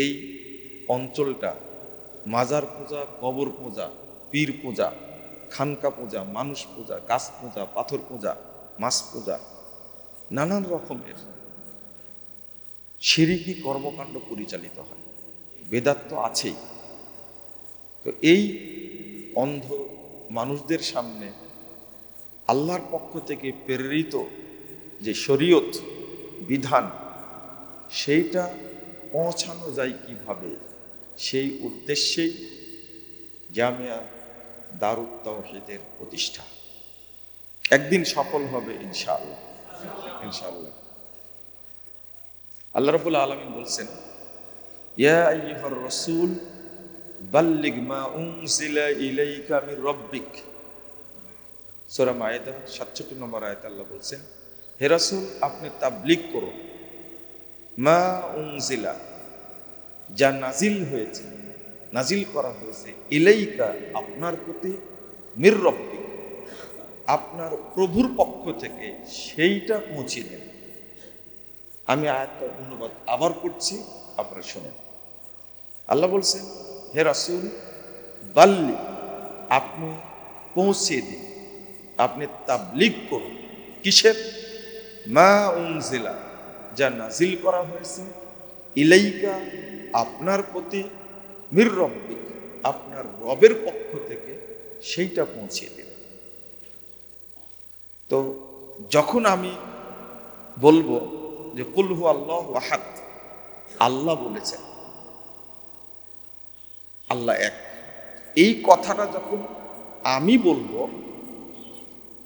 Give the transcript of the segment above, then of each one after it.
এই অঞ্চলটা মাজার পূজা, কবর পূজা, পীর পূজা, খানকা পূজা, মানুষ পূজা, গাছ পূজা, পাথর পূজা, মাছ পূজা, নানান রকমের সিরিকি কর্মকাণ্ড পরিচালিত হয়। বেদাত তো আছেই। তো এই অন্ধ মানুষদের সামনে আল্লাহর পক্ষ থেকে প্রেরিত যে শরীয়ত বিধান, সেইটা পৌঁছানো যায় কীভাবে? সেই উদ্দেশ্যেই জামিয়া দারুত তাওহীদের প্রতিষ্ঠা। একদিন সফল হবে ইনশাআল্লাহ। ইনশাআল্লাহ। আল্লাহ রাব্বুল আলামিন বলছেন, ইয়া আইয়ুহার রাসূল, বাল্লিগ মা উনজিলা ইলাইকা মির রাব্বিক। সূরা মায়েদা 67 নম্বর আয়াত আল্লাহ বলছেন, হে রাসূল, আপনি তাবলীগ করুন। মা উনজিলা, যা নাজিল হয়েছে, নাজিল করা হয়েছে ইলাইকা আপনার প্রতি মির রব্বিক আপনার প্রভুর পক্ষ থেকে সেইটা পৌঁছে দেন। আমি আয়াতটা অনুবাদ আবার করছি আপনারা শোনেন। আল্লাহ বলছেন হে রাসুল, বাল্লি, আপনি পৌঁছে দিন। আপনি তাবলিগ করুন। কিসের? মা উনজিলা যা নাজিল করা হয়েছে, ইলাইকা আপনার প্রতি মির রব্বিক, আপনার রবের পক্ষ থেকে সেইটা পৌঁছে দিন তো যখন আমি বলব যে কুলহু আল্লাহ ওয়াহাদ আল্লাহ বলেছেন, আল্লাহ এক। এই কথাটা যখন আমি বলব,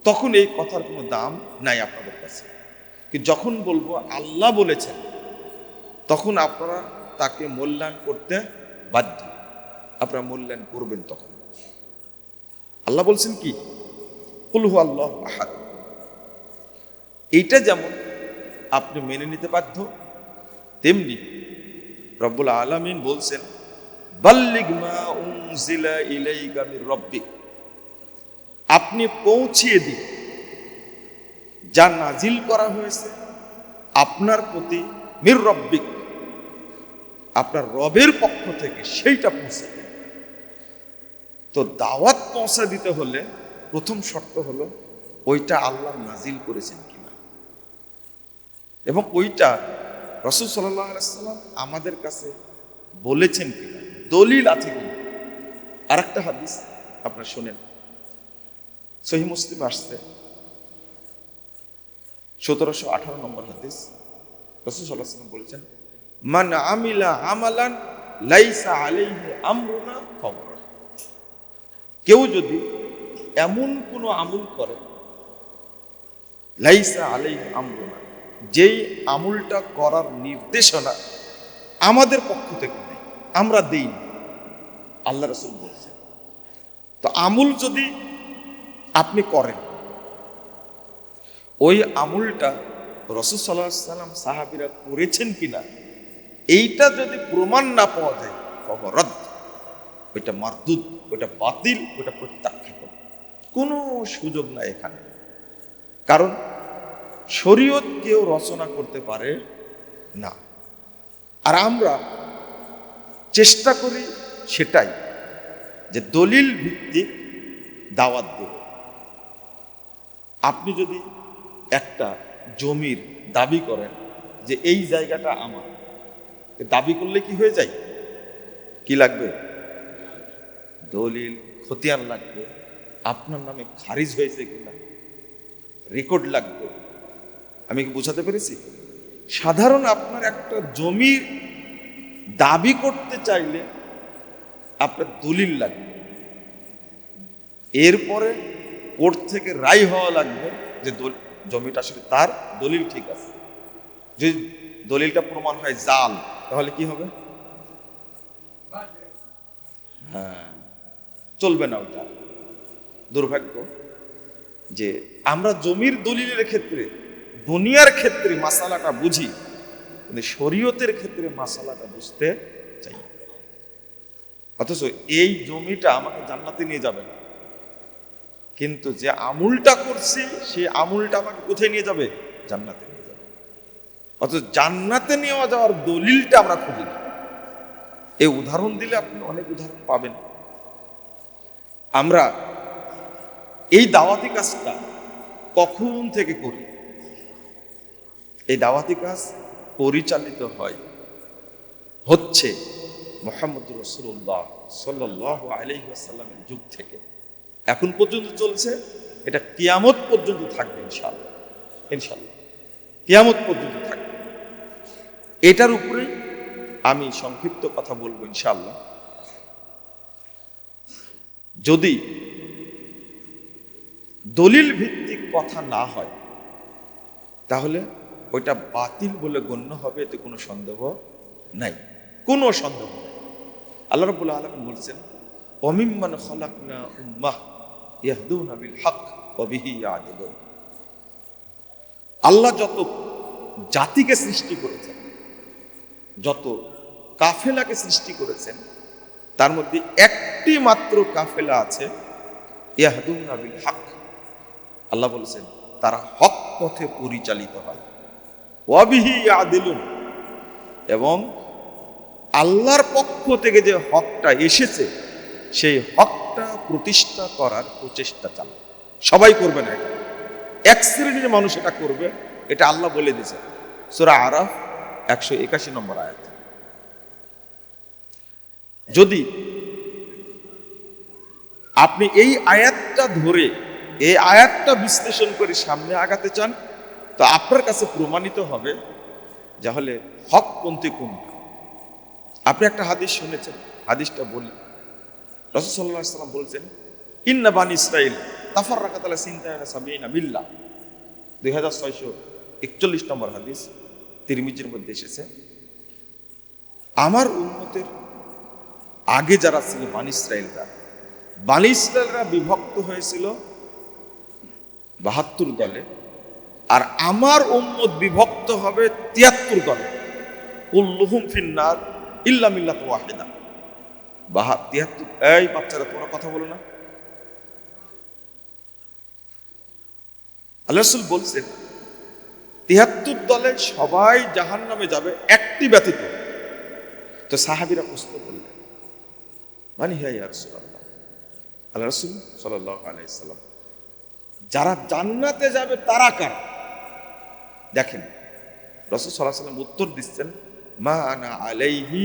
তখন এই কথার কোনো দাম নাই আপনাদের কাছে। যখন বলব আল্লাহ বলেছেন, তখন আপনারা তাকে মূল্যায়ন করতে বাধ্য। আপনারা মূল্যায়ন করবেন তখন। আল্লাহ বলছেন কি? কুলহু আল্লাহ আহাদ। এইটা যেমন আপনি মেনে নিতে বাধ্য, তেমনি রব্বুল আলামিন বলছেন আপনি পৌঁছিয়ে দিন। যা নাজিল করা হয়েছে আপনার প্রতি মির রব্বিক, আপনার রবের পক্ষ থেকে সেইটা পৌঁছে তো দাওয়াত পৌঁছা দিতে হলে প্রথম শর্ত হলো ওইটা আল্লাহ নাজিল করেছেন কিনা। এবং ওইটা রসুল সাল্লাম আমাদের কাছে বলেছেন কিনা, দলিল আছে কিনা। আর একটা হাদিস আপনার শোনেন। সহি মুসলিম আসছে সতেরোশো আঠারো নম্বর হাদিস। রসুল সাল্লাহ সাল্লাম বলেছেন, মান আমিলা আমালান লাইসা আলাইহি আমরুনা খবর কেউ যদি এমন কোনো আমল করে, লাইসা আলাইহি আমরুনা, যেই আমুলটা করার নির্দেশনা আমাদের পক্ষ থেকে নেই, আমরা দেই আল্লাহ রসুল বলছেন। তো আমুল যদি আপনি করেন ওই আমুলটা রসুল সাল্লাহ সাল্লাম সাহাবিরা করেছেন কিনা, এইটা যদি প্রমাণ না পাওয়া যায় খবরত ওইটা মারদুদ, ওইটা বাতিল, ওইটা প্রত্যাখ্যাত। কোনো সুযোগ নাই এখানে। কারণ শরীয়ত কেউ রচনা করতে পারে না। আর আমরা চেষ্টা করি সেটাই, যে দলিল ভিত্তিক দাওয়াত দেব। আপনি যদি একটা জমির দাবি করেন যে এই জায়গাটা আমার। দাবি করলে কি হয়ে যায়? কি লাগবে? দলিল, খতিয়ান লাগবে, আপনার নামে খারিজ হয়েছে কিনা, রেকর্ড লাগবে। আমি কি বোঝাতে পেরেছি? সাধারণ আপনার একটা জমির দাবি করতে চাইলে আপনার দলিল লাগবে। এরপরে কোর্ট থেকে রায় হওয়া লাগবে যে দল- জমিটা আসলে তার দলিল ঠিক আছে। যদি দলিলটা প্রমাণ হয় জাল, তাহলে কি হবে? হ্যাঁ চলবে না ওটা। দুর্ভাগ্য যে আমরা জমির দলিলের ক্ষেত্রে, দুনিয়ার ক্ষেত্রে মাসালাটা বুঝি, কিন্তু শরীয়তের ক্ষেত্রে মাসালাটা বুঝতে চাই অথচ এই জমিটা আমাকে জান্নাতে নিয়ে যাবে না। কিন্তু যে আমুলটা করছি, সেই আমুলটা আমাকে কোথায় নিয়ে যাবে? জান্নাতে নিয়ে যাবে। অথচ জান্নাতে নিয়ে যাওয়ার দলিলটা আমরা খুঁজি না। এই উদাহরণ দিলে আপনি অনেক উদাহরণ পাবেন। আমরা এই দাওয়াতি কাজটা কখন থেকে করি? এই দাওয়াতি কাজ পরিচালিত হয়, হচ্ছে মোহাম্মদ রসুল্লাহ সাল্লাহ আলহিহাসাল্লামের যুগ থেকে। এখন পর্যন্ত চলছে, এটা কিয়ামত পর্যন্ত থাকবে ইনশাল্লাহ ইনশাল্লাহ কিয়ামত পর্যন্ত থাকবে। এটার উপরে আমি সংক্ষিপ্ত কথা বলব ইনশাল্লাহ যদি দলিল ভিত্তিক কথা না হয়, তাহলে ওইটা বাতিল বলে গণ্য হবে, এতে কোনো সন্দেহ নাই। কোনো সন্দেহ নাই। আল্লাহ রাব্বুল আলামিন বলছেন অমিম্মান খলাকনা উম্মাহ। হক আল্লাহ যত জাতিকে সৃষ্টি করেছেন, যত কাফেলাকে সৃষ্টি করেছেন, তার মধ্যে একটি মাত্র কাফেলা আছে ইয়াহদুনা হক আল্লাহ বলেছেন, তারা হক পথে পরিচালিত হয়। এবং আল্লাহর পক্ষ থেকে যে হকটা এসেছে, সেই হকটা প্রতিষ্ঠা করার প্রচেষ্টা চালায়। সবাই করবে না এটা। এক শ্রেণির মানুষ এটা করবে, এটা আল্লাহ বলে দিয়েছে। সুরা আরাফ একশো একাশি নম্বর আয়াত। যদি আপনি এই আয়াতটা ধরে, এই আয়াতটা বিশ্লেষণ করে সামনে আগাতে চান, তো আপনার কাছে প্রমাণিত হবে যাহলে হকপন্থী কোনটা। আপনি একটা হাদিস শুনেছেন, হাদিসটা বলি রসদ সাল্লাহ সাল্লাম বলছেন, ইন্না বান ইসরাইল তাফার রাকাতালা সিন্তায়না সাবিনা বিল্লাহ। দুই হাজার ছয়শো একচল্লিশ নম্বর হাদিস তিরমিজির মধ্যে এসেছে, আমার উন্মতের আগে যারা ছিল বান ইসরায়েলরা বান ইসরায়েলরা বিভক্ত হয়েছিল বাহাত্তর দলে আর আমার উম্মত বিভক্ত হবে তিয়াত্তর দলে। কুল্লুহুম ফিন্নার ইল্লা মিল্লাত ওয়াহিদা। বাহা তিয়াত্তর এই বাচ্চারা, তোমরা কথা বলো না। আল্লাহ বলছেন দলে সবাই জাহান নামে যাবে, একটি ব্যতীত। তো সাহাবিরা প্রশ্ন করলেন মানে আল্লাহ সাল্লাল্লাহু আলাইহি যারা জান্নাতে যাবে, তারা কার? দেখেন, রসুল সাল্লাহ সাল্লাম উত্তর দিচ্ছেন, মা আনা আলাইহি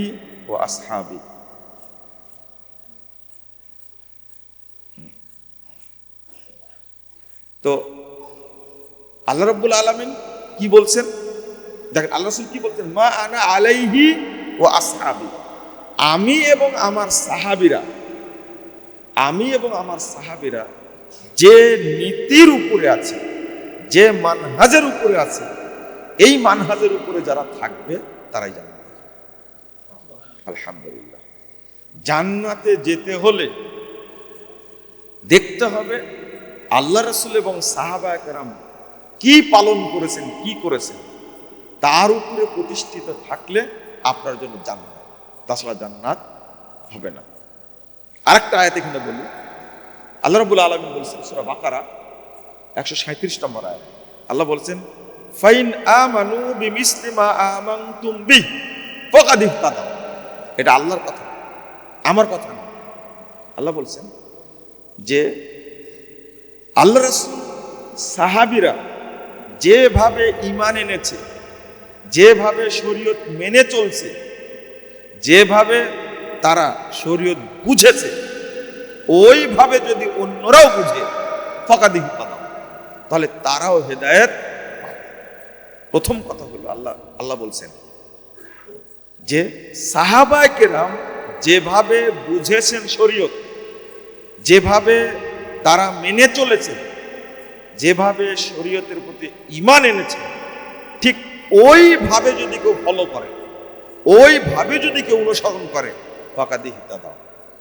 ও আসহাবি। তো আল্লাহ রব্বুল আলমিন কি বলছেন? দেখেন, আল্লাহ রসুল কি বলছেন? মা আনা আলাইহি ও আসহাবি। আমি এবং আমার সাহাবিরা, আমি এবং আমার সাহাবিরা যে নীতির উপরে আছে, যে মানহাজের উপরে আছে, এই মানহাজের উপরে যারা থাকবে, তারাই জানবে আলহামদুলিল্লাহ। জান্নাতে যেতে হলে দেখতে হবে আল্লাহ রসুল এবং সাহাবা একরাম কি পালন করেছেন, কি করেছেন, তার উপরে প্রতিষ্ঠিত থাকলে আপনার জন্য জান্নাত। তাছাড়া জান্নাত হবে না। আরেকটা আয়াত এখানে বলি। আল্লাহ রবুল আলমিন বলছেন, সুরা বাকারা, একশো সাঁত্রিশ নম্বর আয়াত। আল্লাহ বলছেন, ফাইন আমানু বিমিসলি মা আমানতুম বি ফাকাদ ইহতাদাও এটা আল্লাহর কথা, আমার কথা আল্লাহ বলছেন যে আল্লাহ সাহাবীরা যেভাবে ইমান এনেছে, যেভাবে শরীয়ত মেনে চলছে, যেভাবে তারা শরীয়ত বুঝেছে, ওইভাবে যদি অন্যরাও বুঝে, ফকাদি পাতাম তাহলে তারাও হেদায়েত প্রথম কথা হলো আল্লাহ আল্লাহ বলছেন যে সাহাবায় কেরাম যেভাবে বুঝেছেন শরীয়ত, যেভাবে তারা মেনে চলেছে। যেভাবে শরীয়তের প্রতি ইমান এনেছে, ঠিক ওইভাবে যদি কেউ ফলো করে, ওইভাবে যদি কেউ অনুসরণ করে, ফাঁকাদি হিতা দাও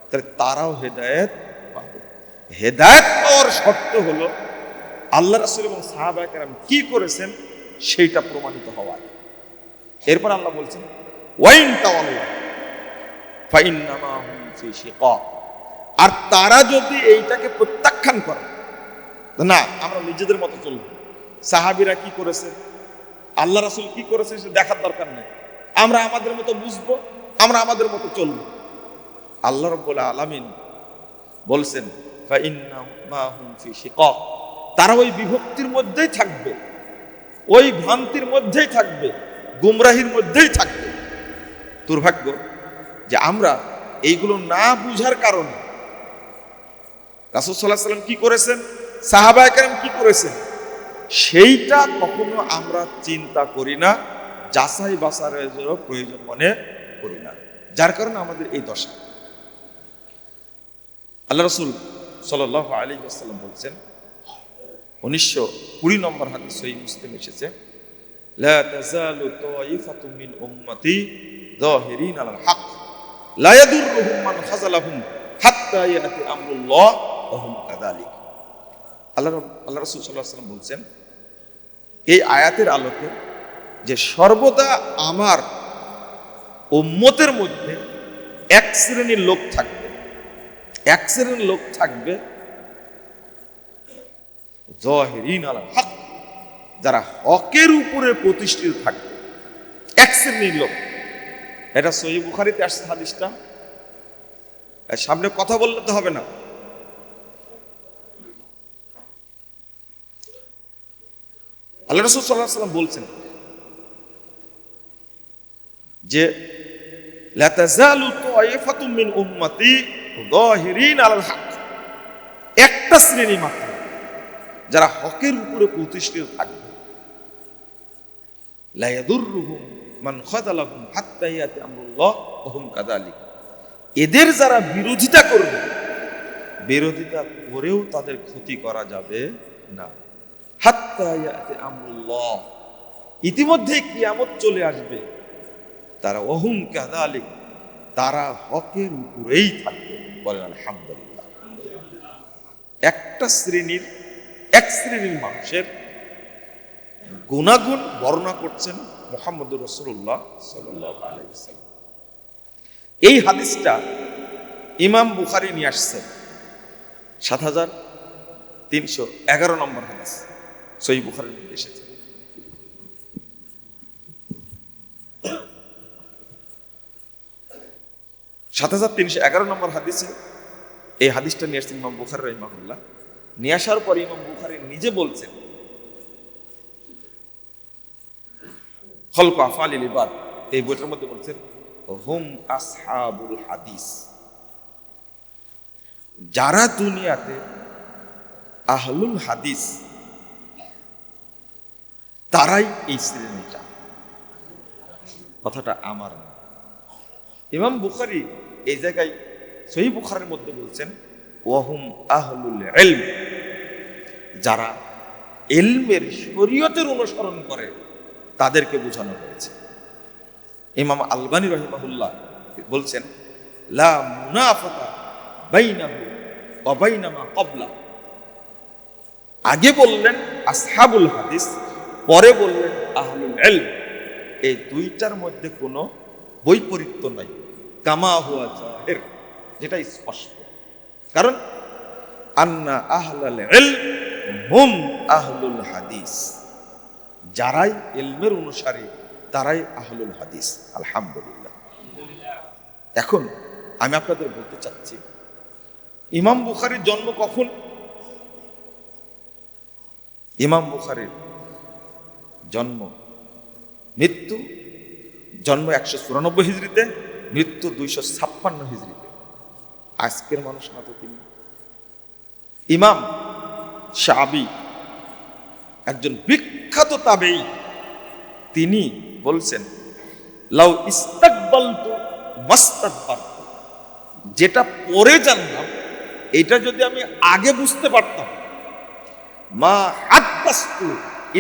তাহলে তারাও হেদায়েত পাবে। হেদায়েত পাওয়ার শর্ত হলো, আল্লাহ রাসুল এবং সাহাবাহাম কি করেছেন, সেইটা প্রমাণিত হওয়া এরপর আল্লাহ বলছেন, ওয়াইন তাওয়াল্লাহ ফাইন্নামা হুম ফি শিকাক। আর তারা যদি এইটাকে প্রত্যাখ্যান করে না, আমরা নিজেদের মতো চলবো। সাহাবিরা কি করেছে? আল্লাহ রাসুল কি করেছে সে দেখার দরকার নেই। আমরা আমাদের মতো বুঝব, আমরা আমাদের মতো চলব। আল্লাহ রব্বুল আলামিন বলছেন। তারা ওই বিভক্তির মধ্যেই থাকবে, ওই ভ্রান্তির মধ্যেই থাকবে, গুমরাহির মধ্যেই থাকবে। দুর্ভাগ্য যে আমরা এইগুলো না বুঝার কারণে রাসুল সাল্লাহ সাল্লাম কি করেছেন? সাহাবা একরাম কি করেছেন? সেইটা কখনো আমরা চিন্তা করি না, যাচাই বাসারের প্রয়োজন মনে করি না। যার কারণে আমাদের এই দশা। আল্লাহ রসুল সাল আলী আসসালাম বলছেন, উনিশশো কুড়ি নম্বর হাতে সহি মুসলিম এসেছে হক। লা ইয়াদুররুহুম মান হাত্তা ইয়াতি আমরুল্লাহ ওয়া হুম কাযালিক আল্লাহ আল্লাহ বলছেন, এই আয়াতের আলোকে যে সর্বদা আমার উম্মতের মধ্যে এক শ্রেণির লোক থাকবে, এক শ্রেণির লোক থাকবে জহিরিন আলা হক, যারা হকের উপরে প্রতিষ্ঠিত থাকবে। এক শ্রেণির লোক। এটা সহি বুখারিতে আসছে হাদিসটা। সামনে কথা বললে তো হবে না। আল্লাহ রসুল সাল্লাহ সাল্লাম বলছেন যে একটা শ্রেণি মাত্র, যারা হকের উপরে প্রতিষ্ঠিত থাকবে। এদের যারা বিরোধিতা করবে, বিরোধিতা করেও তাদের ক্ষতি করা যাবে না। ইতিমধ্যে কিয়ামত চলে আসবে। তারা অহুম কাদালিক তারা হকের উপরেই থাকবে। বলেন আলহামদুলিল্লাহ। একটা শ্রেণির, এক শ্রেণির মানুষের গুণাগুণ বর্ণনা করছেন মোহাম্মদ রসুল্লাহ সাল্লাম এই হাদিসটা ইমাম বুখারি নিয়ে আসছেন। সাত হাজার তিনশো এগারো নম্বর হাদিস। সই বুখারির এসেছে। সাত হাজার তিনশো এগারো নম্বর হাদিসে এই হাদিসটা নিয়ে আসছেন ইমাম বুখারি রহিমাহুল্লাহ। নিয়ে আসার পরে ইমাম বুখারি নিজে বলছেন, খলক আফাল ইবাদ এই বইটার মধ্যে বলছেন, হুম আসহাবুল হাদিস। যারা দুনিয়াতে আহলুল হাদিস তারাই এই শ্রেণীটা। কথাটা আমার না। ইমাম বুখারি এই জায়গায় সহি বুখারের মধ্যে বলছেন, ওয়াহুম আহলুল এলম যারা এলমের শরীয়তের অনুসরণ করে, তাদেরকে বোঝানো হয়েছে। ইমাম আলবানী রহিমাহুল্লাহ বলছেন, লা মুনাফাতা বাইনাহু ওয়া বাইনামা ক্বাবলা আগে বললেন, আসহাবুল হাদিস পরে বললেন, আহলুল এলম এই দুইটার মধ্যে কোনো বৈপরীত্য নাই। কামা হুয়া জাহের যেটা স্পষ্ট। কারণ, আন্না আহলাল ইলম হুম আহলুল হাদিস। যারাই এলমের অনুসারী, তারাই আহলুল হাদিস। আলহামদুলিল্লাহ। এখন আমি আপনাদের বলতে চাচ্ছি, ইমাম বুখারির জন্ম কখন? ইমাম বুখারির জন্ম, মৃত্যু, জন্ম একশো চুরানব্বই হিজড়িতে, মৃত্যু দুইশো ছাপ্পান্ন হিজড়িতে। আজকের মানুষ না তো তিনি। ইমাম শাবি একজন বিখ্যাত তাবেই, তিনি বলছেন, লাউ ইস্তাকবাল তো মাস্তাকবার যেটা পরে জানলাম এটা যদি আমি আগে বুঝতে পারতাম, মা হাদ্দাস্তু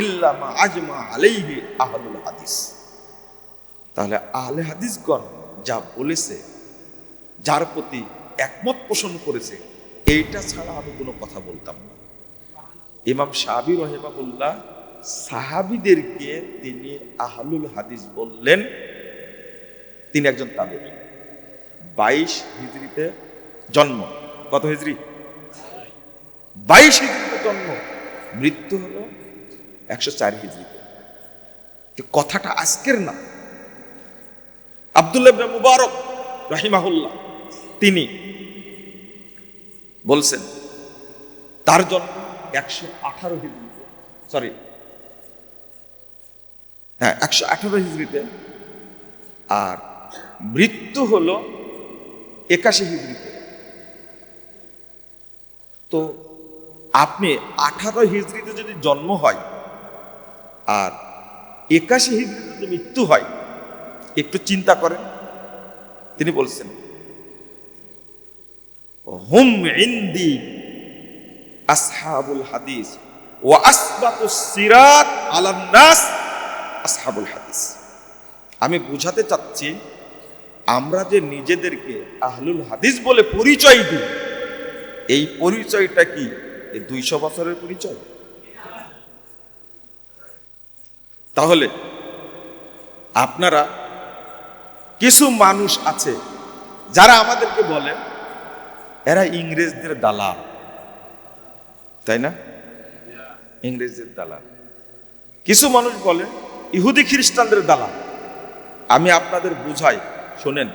ইল্লা মা আজমা আলাইহি আহলুল হাদিস। তাহলে আহলে হাদিসগণ যা বলেছে, যার প্রতি একমত পোষণ করেছে, এইটা ছাড়া আমি কোনো কথা বলতাম না। ইমাম সাহাবি রহেমাবুল্লাহ সাহাবিদেরকে তিনি আহলুল হাদিস বললেন, তিনি একজন তাদের বাইশ হিজড়িতে জন্ম। কত হিজড়ি বাইশ হিজড়িতে জন্ম। মৃত্যু হলো একশো চার হিজড়িতে কথাটা আজকের না, আব্দুল্লাহ মুবারক রাহিমাহুল্লাহ, তিনি বলছেন, তার জন্ম একশো আঠারো হিজড়িতে সরি হ্যাঁ একশো আঠারো হিজড়িতে আর মৃত্যু হল একাশি হিজড়িতে তো আপনি আঠারো হিজড়িতে যদি জন্ম হয় আর একাশি হিজড়িতে যদি মৃত্যু হয়, একটু চিন্তা করেন। তিনি বলছেন, হুম ইন্দি আসহাবুল হাদিস ও সিরাত আলান নাস আসহাবুল হাদিস। আমি বুঝাতে চাচ্ছি, আমরা যে নিজেদেরকে আহলুল হাদিস বলে পরিচয় দিই, এই পরিচয়টা কি দুইশো বছরের পরিচয়? তাহলে আপনারা কিছু মানুষ আছে যারা আমাদেরকে বলে, এরা ইংরেজদের দালাল। তাই না? ইংরেজদের দালাল। কিছু মানুষ বলে, ইহুদি খ্রিস্টানদের দালাল। আমি আপনাদের বুঝাই, শোনেন।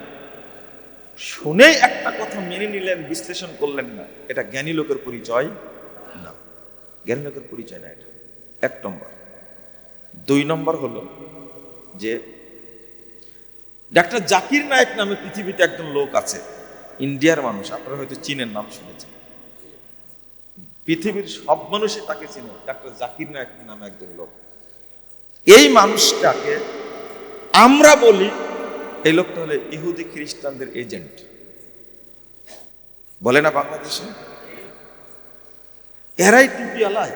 শুনেই একটা কথা মেনে নিলেন, বিশ্লেষণ করলেন না। এটা জ্ঞানী লোকের পরিচয় না। জ্ঞানী লোকের পরিচয় না এটা। এক নম্বর। দুই নম্বর হলো যে ডাক্তার জাকির নায়ক নামে পৃথিবীতে একজন লোক আছে, ইন্ডিয়ার মানুষ, আপনারা হয়তো চীনের নাম শুনেছেন। পৃথিবীর সব মানুষই তাকে চিনে, ডাক্তার জাকির নায়ক নামে একজন লোক। এই মানুষটাকে আমরা বলি, এই লোকটা হলে ইহুদি খ্রিস্টানদের এজেন্ট। বলে না বাংলাদেশে? এরাই টুপি আলায়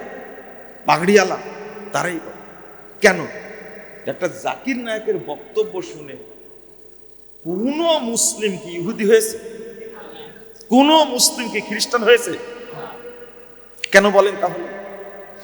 পাগড়ি আলা তারাই কেন? একটা জাকির নায়কের বক্তব্য শুনে কোন মুসলিম কি ইহুদি হয়েছে? কোন মুসলিম কি খ্রিস্টান হয়েছে? কেন বলেন তাহলে?